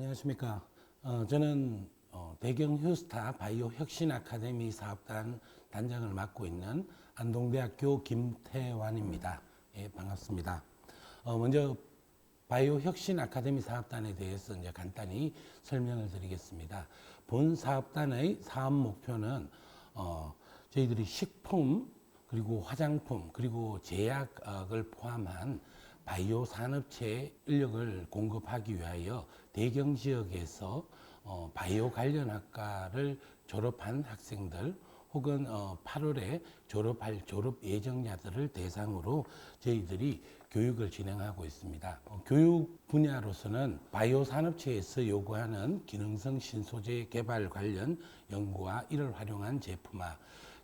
안녕하십니까. 어, 저는 어, 대경 휴스타 바이오 혁신 아카데미 사업단 단장을 맡고 있는 안동대학교 김태환입니다. 예, 반갑습니다. 어, 먼저 바이오 혁신 아카데미 사업단에 대해서 이제 간단히 설명을 드리겠습니다. 본 사업단의 사업 목표는 어, 저희들이 식품 그리고 화장품 그리고 제약을 포함한 바이오 산업체 인력을 공급하기 위하여 대경 지역에서 어, 바이오 관련 학과를 졸업한 학생들 혹은 어, 8월에 졸업할 졸업 예정자들을 대상으로 저희들이 교육을 진행하고 있습니다. 어, 교육 분야로서는 바이오 산업체에서 요구하는 기능성 신소재 개발 관련 연구와 이를 활용한 제품화,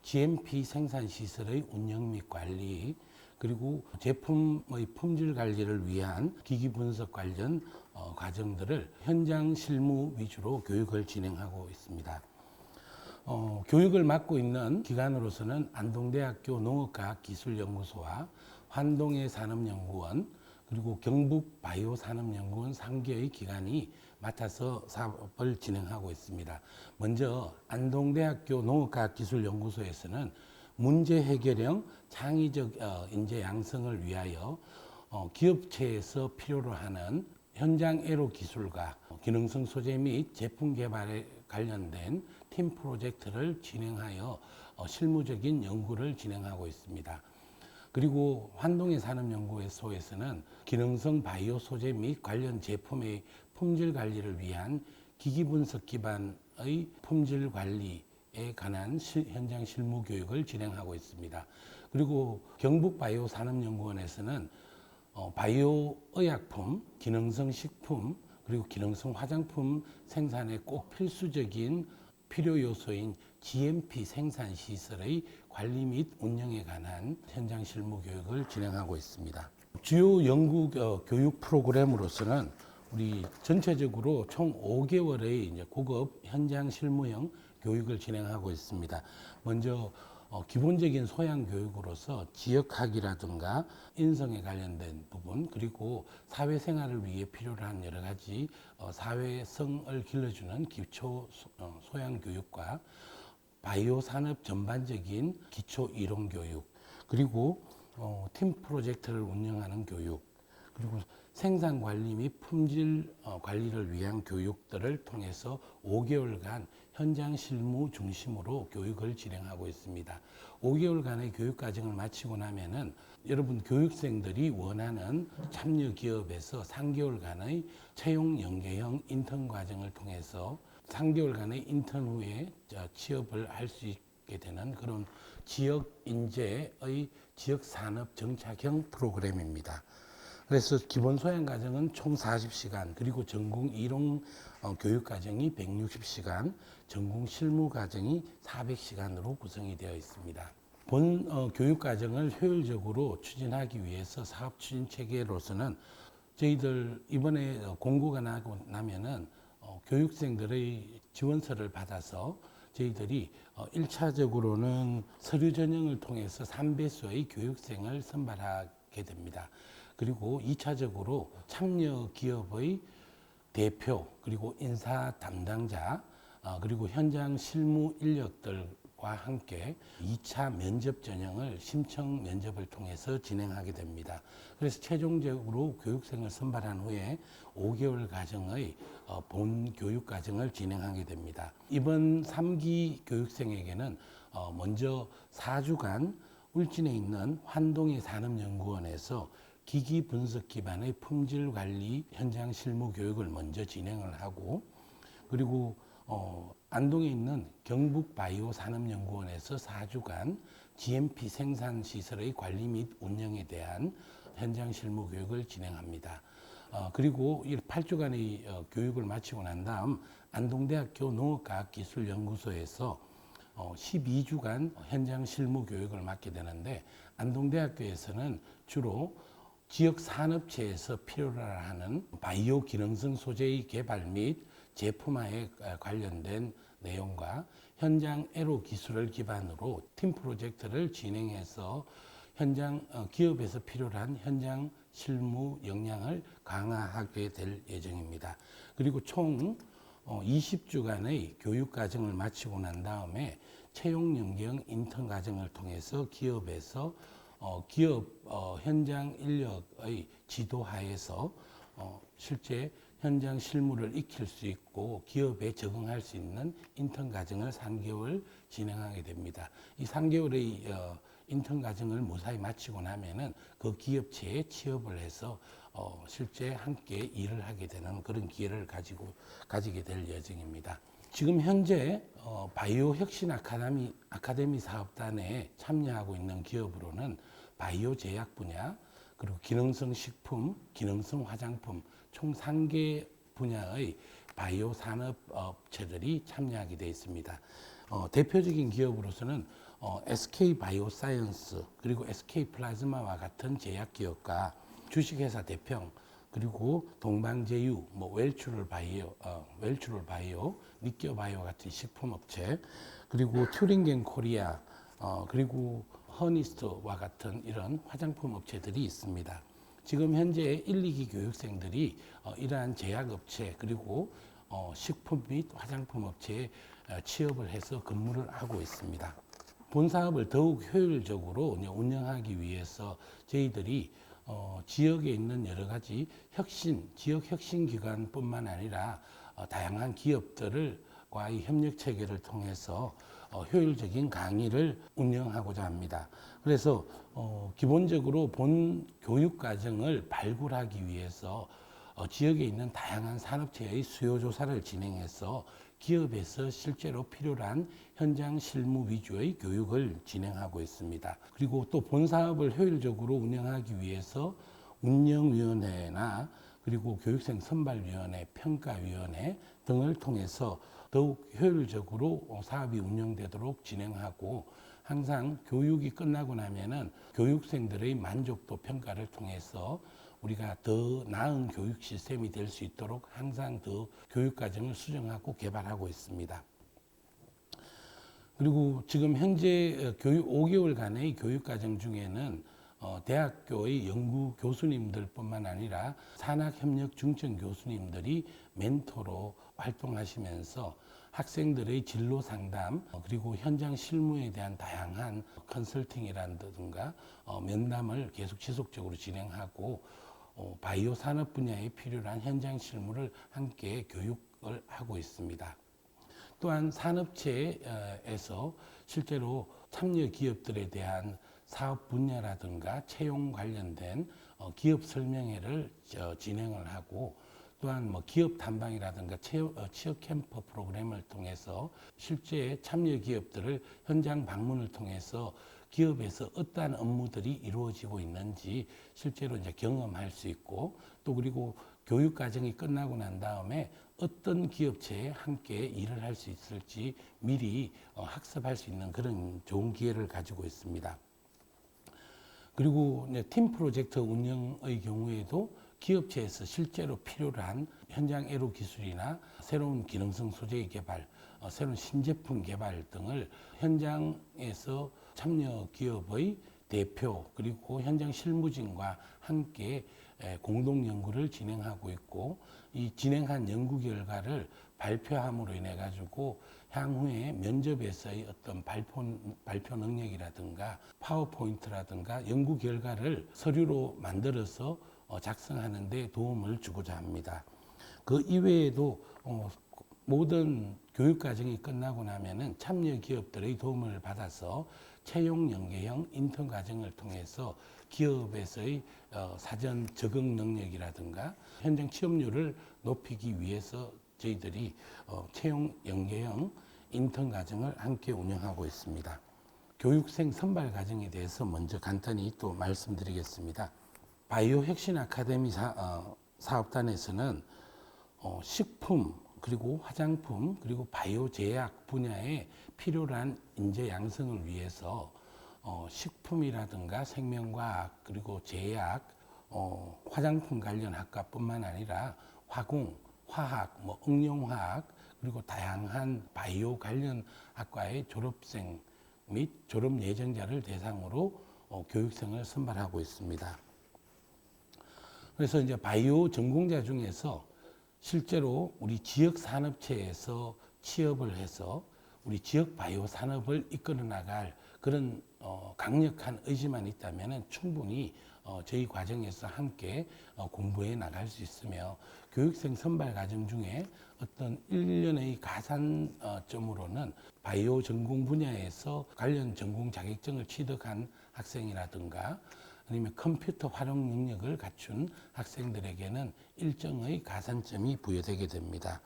GMP 생산 시설의 운영 및 관리, 그리고 제품의 품질 관리를 위한 기기 분석 관련 어, 과정들을 현장 실무 위주로 교육을 진행하고 있습니다. 어, 교육을 맡고 있는 기관으로서는 안동대학교 농업과학기술연구소와 환동의 산업연구원 그리고 경북 바이오 산업연구원 3개의 기관이 맡아서 사업을 진행하고 있습니다. 먼저 안동대학교 농업과학기술연구소에서는 문제 해결형 창의적 어, 인재 양성을 위하여 어, 기업체에서 필요로 하는 현장 애로 기술과 기능성 소재 및 제품 개발에 관련된 팀 프로젝트를 진행하여 어, 실무적인 연구를 진행하고 있습니다. 그리고 환동의 산업연구소에서는 기능성 바이오 소재 및 관련 제품의 품질 관리를 위한 기기 분석 기반의 품질 관리 에 관한 실- 현장 실무 교육을 진행하고 있습니다. 그리고 경북 바이오 산업연구원에서는 어, 바이오 의약품, 기능성 식품, 그리고 기능성 화장품 생산에 꼭 필수적인 필요 요소인 GMP 생산 시설의 관리 및 운영에 관한 현장 실무 교육을 진행하고 있습니다. 주요 연구 어, 교육 프로그램으로서는 우리 전체적으로 총 5개월의 이제 고급 현장 실무형 교육을 진행하고 있습니다. 먼저 어, 기본적인 소양 교육으로서 지역학이라든가 인성에 관련된 부분 그리고 사회생활을 위해 필요로 한 여러 가지 어, 사회성을 길러주는 기초 소- 어, 소양 교육과 바이오 산업 전반적인 기초 이론 교육 그리고 어, 팀 프로젝트를 운영하는 교육 그리고 생산 관리 및 품질 어, 관리를 위한 교육들을 통해서 5개월간 현장 실무 중심으로 교육을 진행하고 있습니다. 5개월간의 교육 과정을 마치고 나면은 여러분 교육생들이 원하는 참여 기업에서 3개월간의 채용 연계형 인턴 과정을 통해서 3개월간의 인턴 후에 저 취업을 할 수 있게 되는 그런 지역 인재의 지역 산업 정착형 프로그램입니다. 그래서 기본 소양 과정은 총 40시간, 그리고 전공 이론 어, 교육 과정이 160시간, 전공 실무 과정이 400시간으로 구성이 되어 있습니다. 본 어, 교육 과정을 효율적으로 추진하기 위해서 사업 추진 체계로서는 저희들 이번에 어, 공고가 나고 나면은 어, 교육생들의 지원서를 받아서 저희들이 어, 1차적으로는 서류 전형을 통해서 3배수의 교육생을 선발하게 됩니다. 그리고 2차적으로 참여 기업의 대표 그리고 인사 담당자 어, 그리고 현장 실무 인력들과 함께 2차 면접 전형을 심청 면접을 통해서 진행하게 됩니다. 그래서 최종적으로 교육생을 선발한 후에 5개월 과정의 어, 본 교육 과정을 진행하게 됩니다. 이번 3기 교육생에게는 어, 먼저 4주간 울진에 있는 환동의 산업연구원에서 기기 분석 기반의 품질 관리 현장 실무 교육을 먼저 진행을 하고 그리고 어, 안동에 있는 경북 바이오 산업연구원에서 4주간 GMP 생산 시설의 관리 및 운영에 대한 현장 실무 교육을 진행합니다. 어, 그리고 이 8주간의 어, 교육을 마치고 난 다음 안동대학교 농업과학기술연구소에서 어, 12주간 현장 실무 교육을 맡게 되는데 안동대학교에서는 주로 지역 산업체에서 필요로 하는 바이오 기능성 소재의 개발 및 제품화에 관련된 내용과 현장 애로 기술을 기반으로 팀 프로젝트를 진행해서 현장 어, 기업에서 필요로 한 현장 실무 역량을 강화하게 될 예정입니다. 그리고 총 어, 20주간의 교육 과정을 마치고 난 다음에 채용 연경 인턴 과정을 통해서 기업에서 어, 기업 어, 현장 인력의 지도하에서 어, 실제 현장 실무를 익힐 수 있고 기업에 적응할 수 있는 인턴 과정을 3개월 진행하게 됩니다. 이 3개월의 어, 인턴 과정을 무사히 마치고 나면은 그 기업체에 취업을 해서 어, 실제 함께 일을 하게 되는 그런 기회를 가지고 가지게 될 예정입니다. 지금 현재 어, 바이오 혁신 아카데미 아카데미 사업단에 참여하고 있는 기업으로는 바이오 제약 분야 그리고 기능성 식품, 기능성 화장품 총 3개 분야의 바이오 산업 업체들이 참여하게 되어 있습니다. 어, 대표적인 기업으로서는 어, SK 바이오사이언스 그리고 SK 플라즈마와 같은 제약 기업과 주식회사 대평 그리고 동방제유, 뭐 웰추럴 바이오, 어, 웰추럴 바이오, 니껴 바이오 같은 식품 업체 그리고 튜링겐 코리아 어, 그리고 허니스트와 같은 이런 화장품 업체들이 있습니다. 지금 현재 1, 2기 교육생들이 어, 이러한 제약업체 그리고 어, 식품 및 화장품 업체에 어, 취업을 해서 근무를 하고 있습니다. 본 사업을 더욱 효율적으로 운영하기 위해서 저희들이 어, 지역에 있는 여러 가지 혁신, 지역 혁신 기관뿐만 아니라 어, 다양한 기업들 과의 협력 체계를 통해서 어, 효율적인 강의를 운영하고자 합니다. 그래서 어, 기본적으로 본 교육 과정을 발굴하기 위해서 어, 지역에 있는 다양한 산업체의 수요 조사를 진행해서 기업에서 실제로 필요한 현장 실무 위주의 교육을 진행하고 있습니다. 그리고 또 본 사업을 효율적으로 운영하기 위해서 운영위원회나 그리고 교육생 선발위원회, 평가위원회 등을 통해서 더욱 효율적으로 어, 사업이 운영되도록 진행하고 항상 교육이 끝나고 나면은 교육생들의 만족도 평가를 통해서 우리가 더 나은 교육 시스템이 될 수 있도록 항상 더 교육 과정을 수정하고 개발하고 있습니다. 그리고 지금 현재 어, 교육 5개월간의 교육 과정 중에는 어, 대학교의 연구 교수님들뿐만 아니라 산학협력 중점 교수님들이 멘토로 활동하시면서 학생들의 진로 상담 어, 그리고 현장 실무에 대한 다양한 컨설팅이라든가 어, 면담을 계속 지속적으로 진행하고 어, 바이오 산업 분야에 필요한 현장 실무를 함께 교육을 하고 있습니다. 또한 산업체에서 실제로 참여 기업들에 대한 사업 분야라든가 채용 관련된 어, 기업 설명회를 저, 진행을 하고 또한 뭐 기업 탐방이라든가 취업, 어, 취업 캠프 프로그램을 통해서 실제 참여 기업들을 현장 방문을 통해서 기업에서 어떠한 업무들이 이루어지고 있는지 실제로 이제 경험할 수 있고 또 그리고 교육 과정이 끝나고 난 다음에 어떤 기업체에 함께 일을 할 수 있을지 미리 어, 학습할 수 있는 그런 좋은 기회를 가지고 있습니다. 그리고 팀 프로젝트 운영의 경우에도 기업체에서 실제로 필요로 한 현장 애로 기술이나 새로운 기능성 소재의 개발, 어, 새로운 신제품 개발 등을 현장에서 참여 기업의 대표 그리고 현장 실무진과 함께 에, 공동 연구를 진행하고 있고 이 진행한 연구 결과를 발표함으로 인해 가지고 향후에 면접에서의 어떤 발표, 발표 능력이라든가 파워포인트라든가 연구 결과를 서류로 만들어서 어, 작성하는 데 도움을 주고자 합니다. 그 이외에도 어, 모든 교육 과정이 끝나고 나면은 참여 기업들의 도움을 받아서 채용 연계형 인턴 과정을 통해서 기업에서의 어, 사전 적응 능력이라든가 현장 취업률을 높이기 위해서 저희들이 어, 채용 연계형 인턴 과정을 함께 운영하고 있습니다. 교육생 선발 과정에 대해서 먼저 간단히 또 말씀드리겠습니다. 바이오 혁신 아카데미 사, 어, 사업단에서는 어, 식품 그리고 화장품 그리고 바이오 제약 분야에 필요한 인재 양성을 위해서 어, 식품이라든가 생명과학 그리고 제약 어, 화장품 관련 학과뿐만 아니라 화공 화학 뭐 응용화학 그리고 다양한 바이오 관련 학과의 졸업생 및 졸업 예정자를 대상으로 어, 교육생을 선발하고 있습니다. 그래서 이제 바이오 전공자 중에서 실제로 우리 지역 산업체에서 취업을 해서 우리 지역 바이오 산업을 이끌어 나갈 그런 어, 강력한 의지만 있다면 충분히 어, 저희 과정에서 함께 어, 공부해 나갈 수 있으며 교육생 선발 과정 중에 어떤 일련의 가산점으로는 바이오 전공 분야에서 관련 전공 자격증을 취득한 학생이라든가 아니면 컴퓨터 활용 능력을 갖춘 학생들에게는 일정의 가산점이 부여되게 됩니다.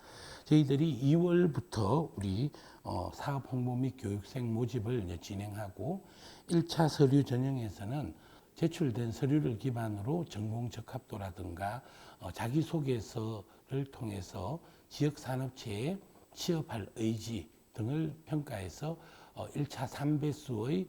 저희들이 2월부터 우리 어, 사업 홍보 및 교육생 모집을 진행하고 1차 서류 전형에서는 제출된 서류를 기반으로 전공 적합도라든가 어, 자기소개서를 통해서 지역 산업체에 취업할 의지 등을 평가해서 어, 1차 3배수의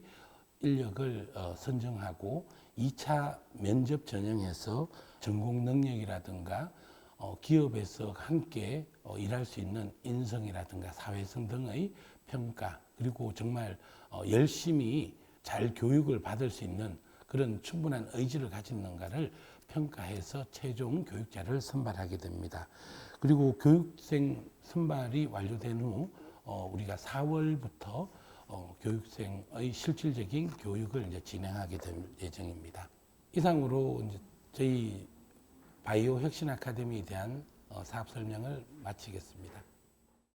인력을 어, 선정하고 2차 면접 전형에서 전공 능력이라든가 어, 기업에서 함께 어, 일할 수 있는 인성이라든가 사회성 등의 평가 그리고 정말 어, 열심히 잘 교육을 받을 수 있는 그런 충분한 의지를 가지는가를 평가해서 최종 교육자를 선발하게 됩니다. 그리고 교육생 선발이 완료된 후 어, 우리가 4월부터 어, 교육생의 실질적인 교육을 이제 진행하게 될 예정입니다. 이상으로 이제 저희 바이오 혁신 아카데미에 대한 어, 사업 설명을 마치겠습니다.